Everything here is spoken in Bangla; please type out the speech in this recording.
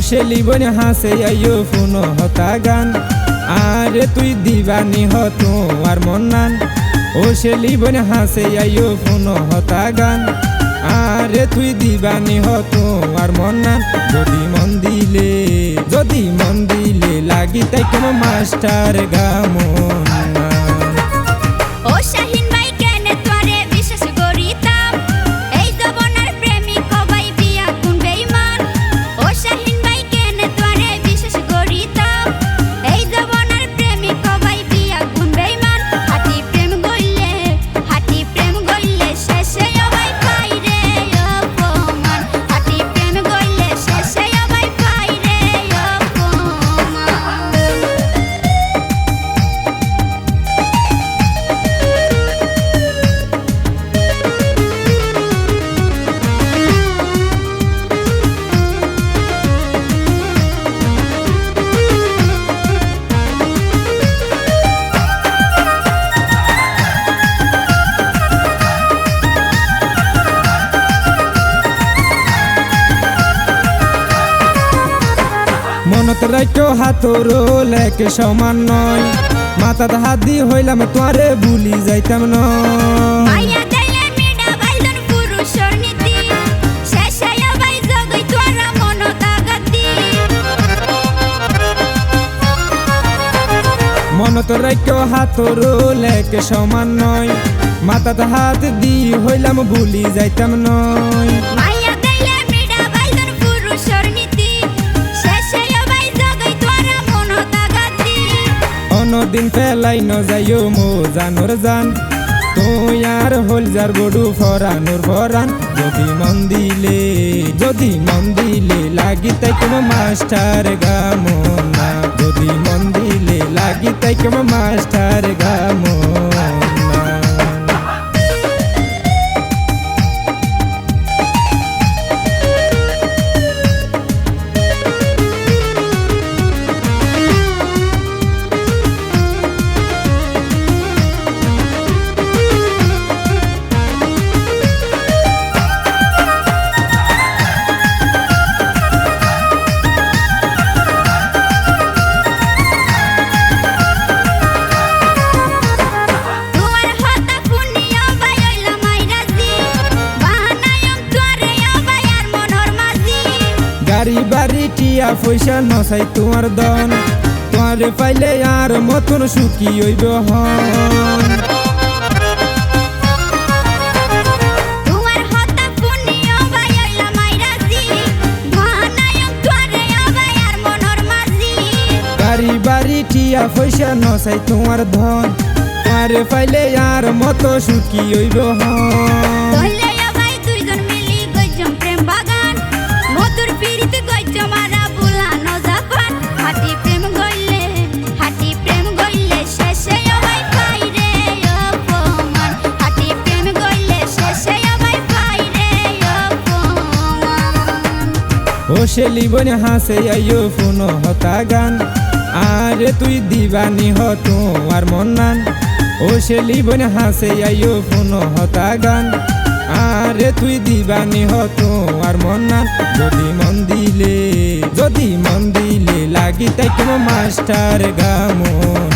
সে বনে হাসে আইও ফুন হতা গান আরে তুই দিবানি হত আর মন্নান ও সে বনে হাসে আইও ফুন হতা গান আরে তুই দিবানি হত আর মন্নান যদি মন দিলে, যদি মন দিলে, লাগি তাই কোনো মাস্টার গামন মনত রাইটো হাতর লেকে সমান নয়। মাথাত হাত দিয়ে হইলাম তোরে ভুলি যাইতাম নয় মন মনত রাইটো হাতর লেকে সমান নয়। মাথাত হাত দিয়ে হইলাম ভুলি যাইতাম নয়। অনদিন ফেলাই ন যাইও মো জানোর জান। তুই আর হল যার বডু ফরানোর ফরান। যদি মন দিলে, যদি মন দিলে, লাগি তাই কোন মাস্টার গামনা যদি মন দিলে, লাগি তাই কোন মাস্টার গামনা টিয়া পয়সা নসাই তোমার দন তোমারে পাইলে আর মতন সুখী হইব হন? গাড়ি বাড়ি টিয়া পয়সা নসাই তোমার ধন। তোমারে পাইলে আর মত সুখী হইব হন? ও সে লিবন হাসে আইও ফোন হতা গান। আরে তুই দিবানি হত আর মন্নান ও সে লিবন হাসে আইও ফোন হতা গান। আরে তুই দিবানি হত আর মন্নান যদি মন দিলে, যদি মন দিলে, লাগি তাই কোন মাস্টার গামন